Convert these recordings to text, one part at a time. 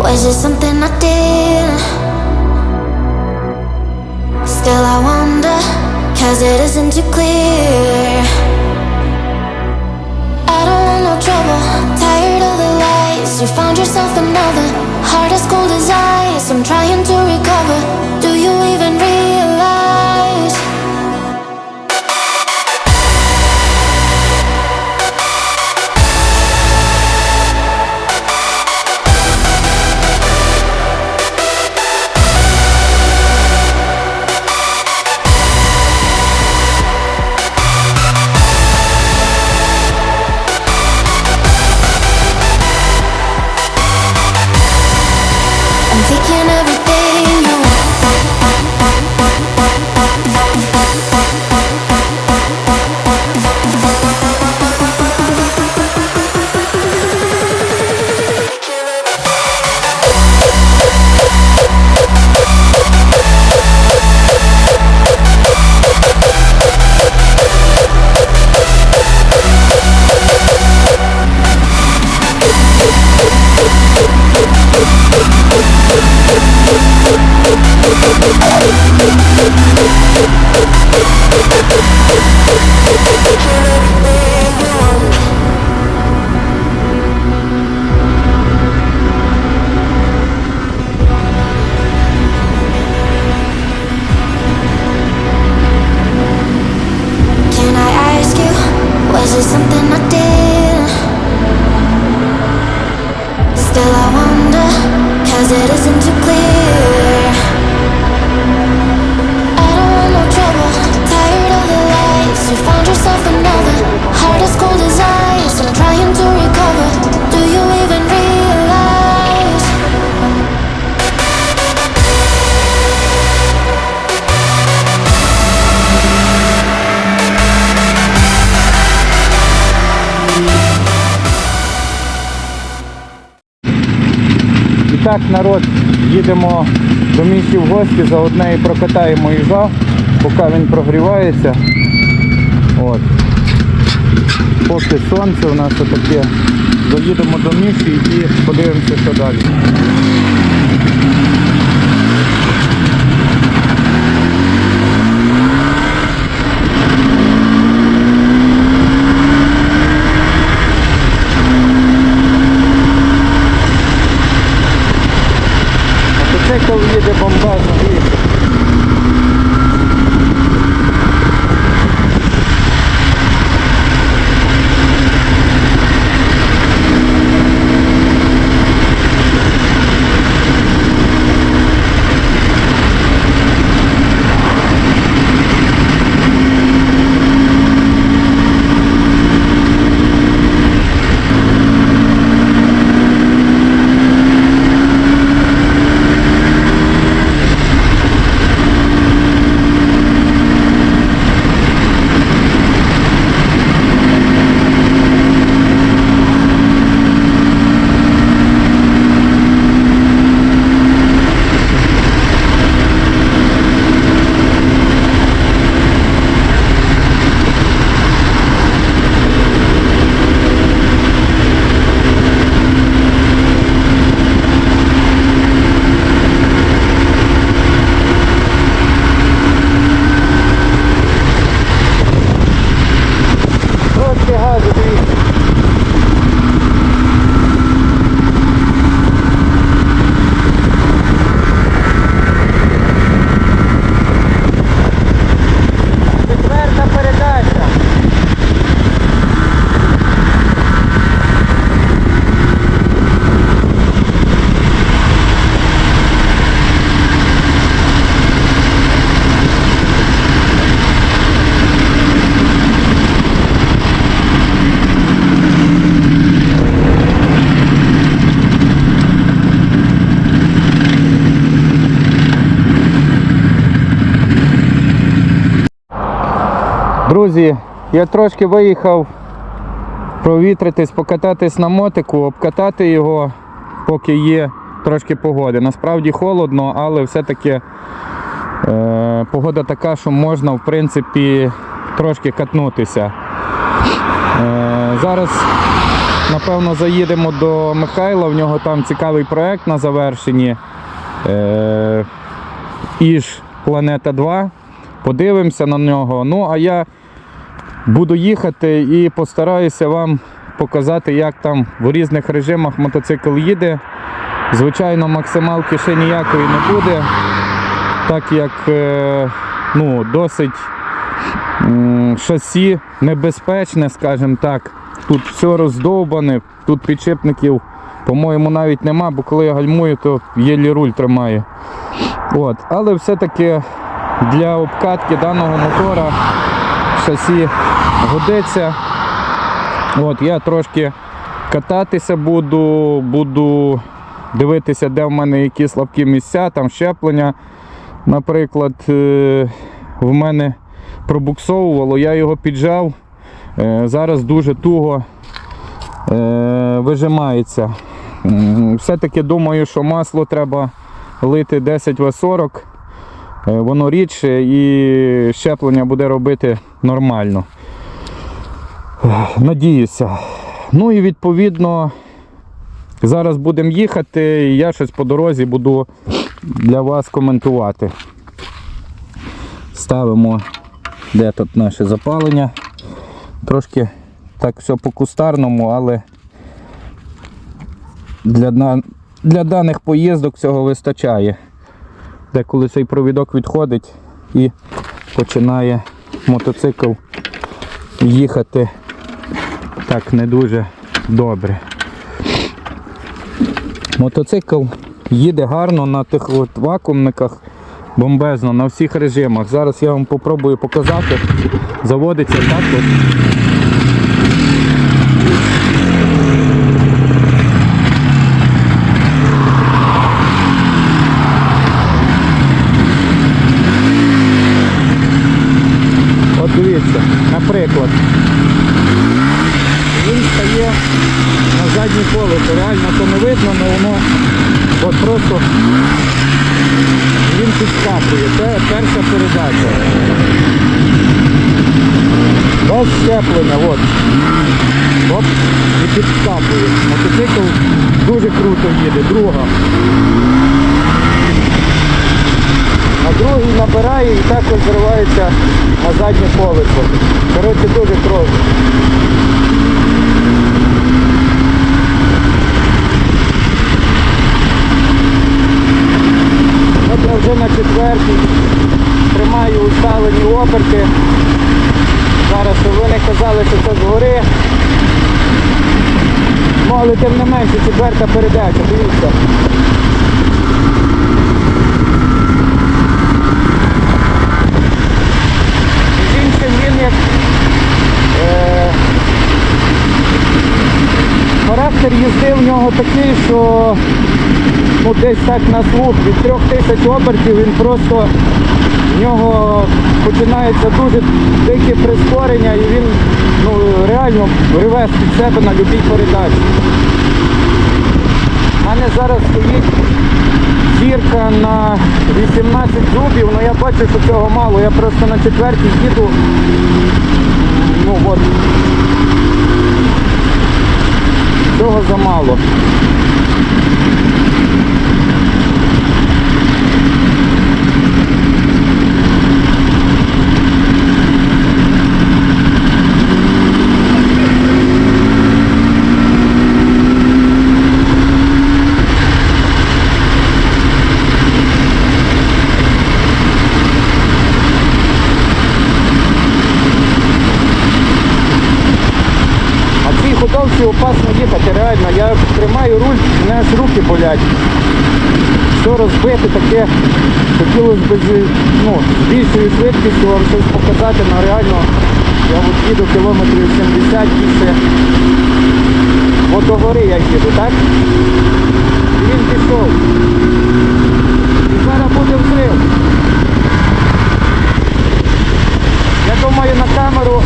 Was it something I did? Still, I wonder, cause it isn't too clear. I don't want no trouble, tired of the lies. You found yourself another, heart as cold as ice. I'm trying to recover. Do you even так, народ, їдемо до місті в гості, заодне і прокатаємо їжа, поки він прогрівається. От. Поки сонце у нас отаке. Доїдемо до місті і подивимося, що далі. Друзі, я трошки виїхав провітритись, покататись на мотику, обкатати його, поки є трошки погоди. Насправді холодно, але все-таки е, погода така, що можна в принципі трошки катнутися. Е, зараз напевно, заїдемо до Михайла, в нього там цікавий проект на завершенні. Е, Іж Планета 2. Подивимося на нього. Ну, а я буду їхати і постараюся вам показати, як там в різних режимах мотоцикл їде. Звичайно, максималки ще ніякої не буде, так як е, ну, досить шасі небезпечне, скажімо так. Тут все роздовбане, тут підшипників, по-моєму, навіть нема, бо коли я гальмую, то єлі руль тримає. От. Але все-таки для обкатки даного мотора шасі годиться. От, я трошки кататися буду, буду дивитися, де в мене які слабкі місця, там щеплення. Наприклад, е, в мене пробуксовувало, я його піджав. Е, Зараз дуже туго е, вижимається. Все-таки думаю, що масло треба лити 10 В40. Е, Воно рідше і щеплення буде робити нормально. Е, Надіюся. Ну і відповідно зараз будемо їхати, і я щось по дорозі буду для вас коментувати. Ставимо, де тут наше запалення. Трошки так все по кустарному, але для, для даних поїздок цього вистачає. Деколи цей провідок відходить і починає мотоцикл їхати так не дуже добре. Мотоцикл їде гарно на тих от вакуумниках, бомбезно, на всіх режимах. Зараз я вам попробую показати. Заводиться так. От дивіться, наприклад, він стає на заднє колесо. Реально то не видно, але воно от просто він підскакує. Це перша передача. Без щеплення, от. Оп, і підскакує. Мотоцикл дуже круто їде. Друга. Другий набирає і також зривається на заднє колесо. Коротше, дуже круто. От я вже на четвертій тримаю усталені оберти. Зараз щоб ви не казали, що це згори. Але тим не менше, четверта передача, дивіться. Як е, характер їзди в нього такий, що ну, десь так на слух від трьох тисяч обертів він просто в нього починається дуже дике прискорення і він ну, реально реве під себе на будь-якій передачі. У мене зараз стоїть зірка на 18 зубів, але я бачу, що цього мало. Я просто на четвертій їду. Ну от. Цього замало. А цій опасно їхати, реально. Я тримаю руль, у мене аж руки болять. Все розбите, таке хотілося б ну, з більшою швидкістю вам щось показати, але реально я от їду кілометрів 70 більше. От до гори я їду, так? І він пішов. І зараз буде взрив. Я думаю на камеру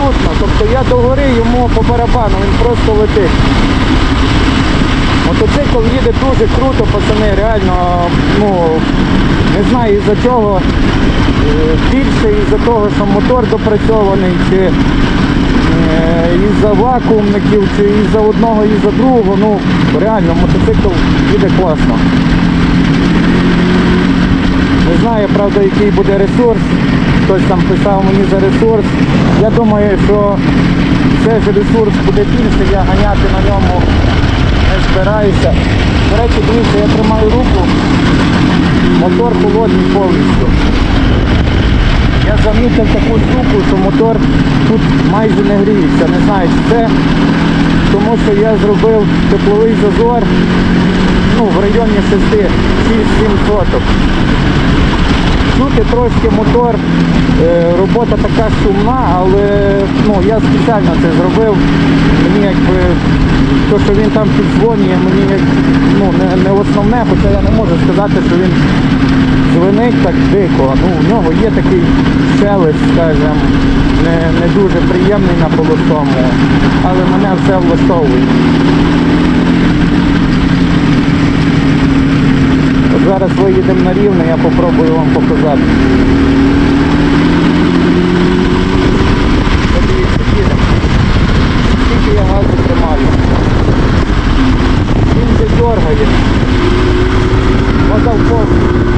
відчутно. Тобто я до гори йому по барабану, він просто летить. Мотоцикл їде дуже круто, пацани, реально, ну, не знаю із-за чого. Е, Більше із-за того, що мотор допрацьований, чи е, із-за вакуумників, чи із-за одного, і за другого. Ну, реально, мотоцикл їде класно. Не знаю, правда, який буде ресурс. Хтось там писав мені за ресурс. Я думаю, що все ж ресурс буде більше, я ганяти на ньому не збираюся. До речі, дивіться, я тримаю руку, мотор холодний повністю. Я замітив таку штуку, що мотор тут майже не гріється. Не знаю, чи це тому що я зробив тепловий зазор ну, в районі 6-7 соток. Чути трошки мотор, е, робота така шумна, але ну, я спеціально це зробив. Мені якби то, що він там піддзвонює, мені як, ну, не, не основне, хоча я не можу сказати, що він дзвонить так дико. Ну, в нього є такий шелест, скажімо, не, не дуже приємний на холостому, але мене все влаштовує. Зараз виїдемо на рівне, я попробую вам показати. Скільки я газу тримаю. Він вже дергає. Вода в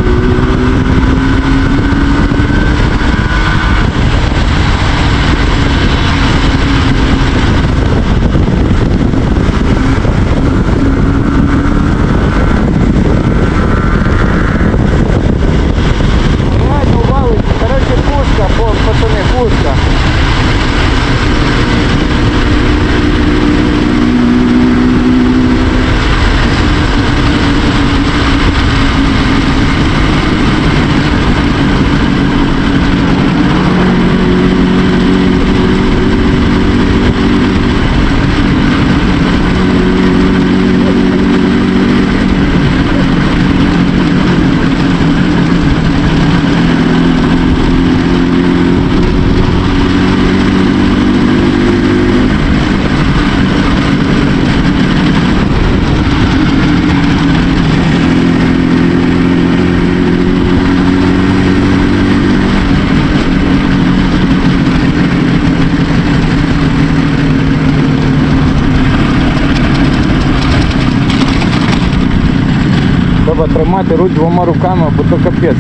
Треба тримати руль двома руками, бо то капець.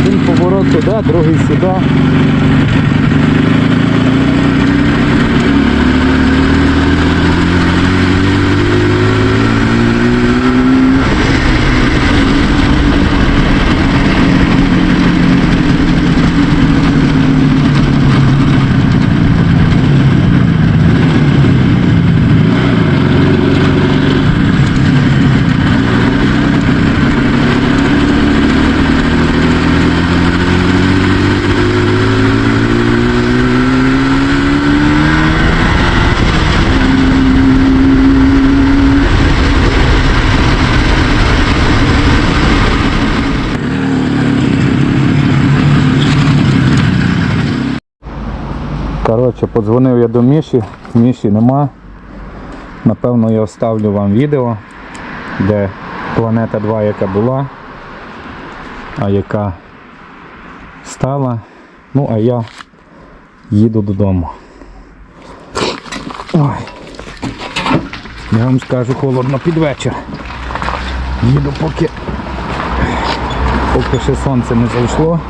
Один поворот туди, другий сюди. Коротше, подзвонив я до Міші, Міші нема. Напевно, я оставлю вам відео, де планета 2 яка була, а яка стала. Ну, а я їду додому. Ой. Я вам скажу холодно під вечір. Їду поки, поки ще сонце не зайшло.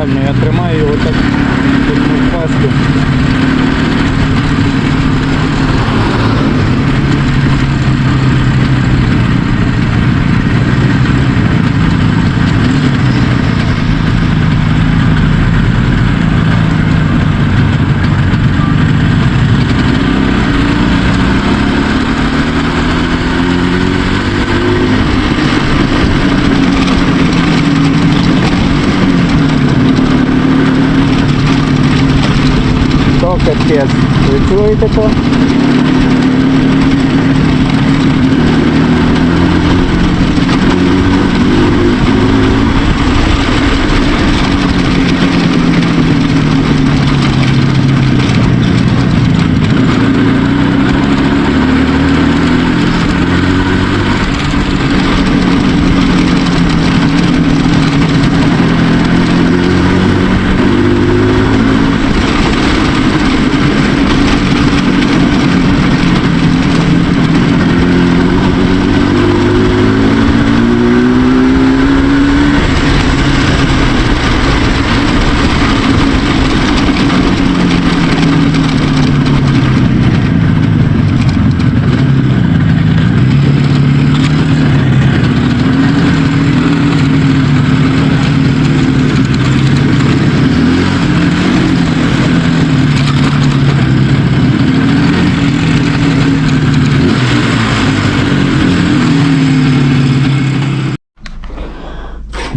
Той руль, реально. Я тримаю його так як пасту. То капець. Ви чуєте то?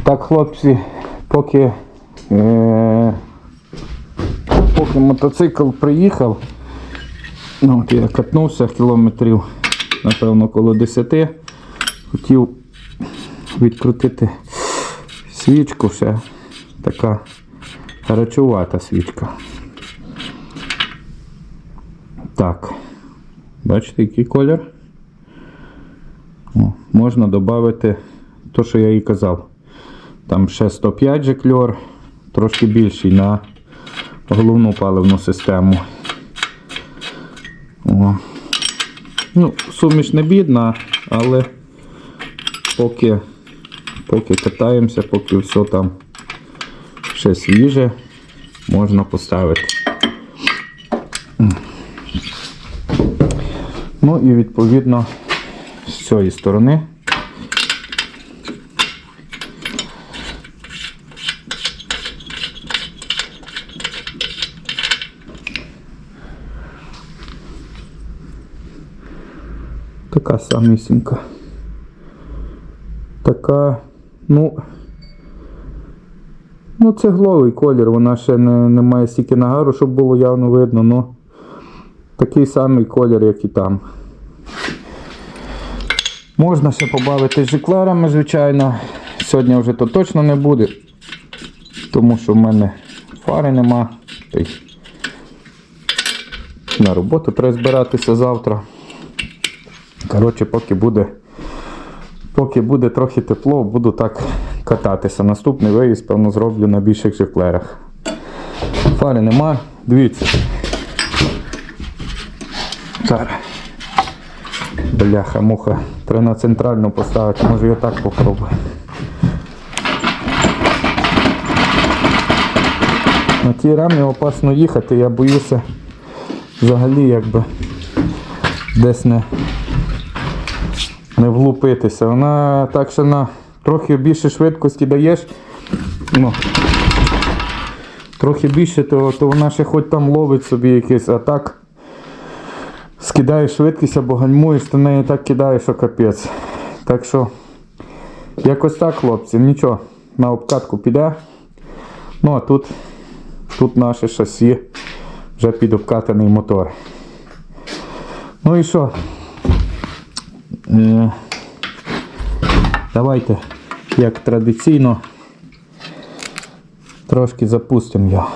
Так, хлопці, поки, е, поки мотоцикл приїхав, ну, я катнувся кілометрів, напевно, коло 10, хотів відкрутити свічку ще така гарячувата свічка. Так, бачите, який колір? О, можна додати те, що я і казав. Там ще 105 жекльор, трошки більший на головну паливну систему. О. Ну, суміш не бідна, але поки, поки катаємося, поки все там ще свіже, можна поставити. Ну і відповідно з цієї сторони. Така самісінька. Така, ну. Ну, цегловий колір, вона ще не, не має стільки нагару, щоб було явно видно, ну такий самий колір, як і там. Можна ще побавити жиклерами, звичайно. Сьогодні вже то точно не буде, тому що в мене фари нема. На роботу треба збиратися завтра. Коротше, поки буде, поки буде трохи тепло, буду так кататися. Наступний виїзд, певно, зроблю на більших жиклерах. Фари нема, дивіться. Зараз. Бляха, муха. Треба на центральну поставити, може я так попробую. На тій рамі опасно їхати, я боюся взагалі якби десь не, не влупитися. Вона так що на трохи більше швидкості даєш. Ну, трохи більше, то, то вона ще хоч там ловить собі якийсь, а так скидаєш швидкість або гальмуєш, то неї так кидаєш, що капець. Так що, якось так, хлопці, нічого, на обкатку піде. Ну а тут, тут наше шасі, вже під обкатаний мотор. Ну і що? Е, давайте, як традиційно, трошки запустимо його.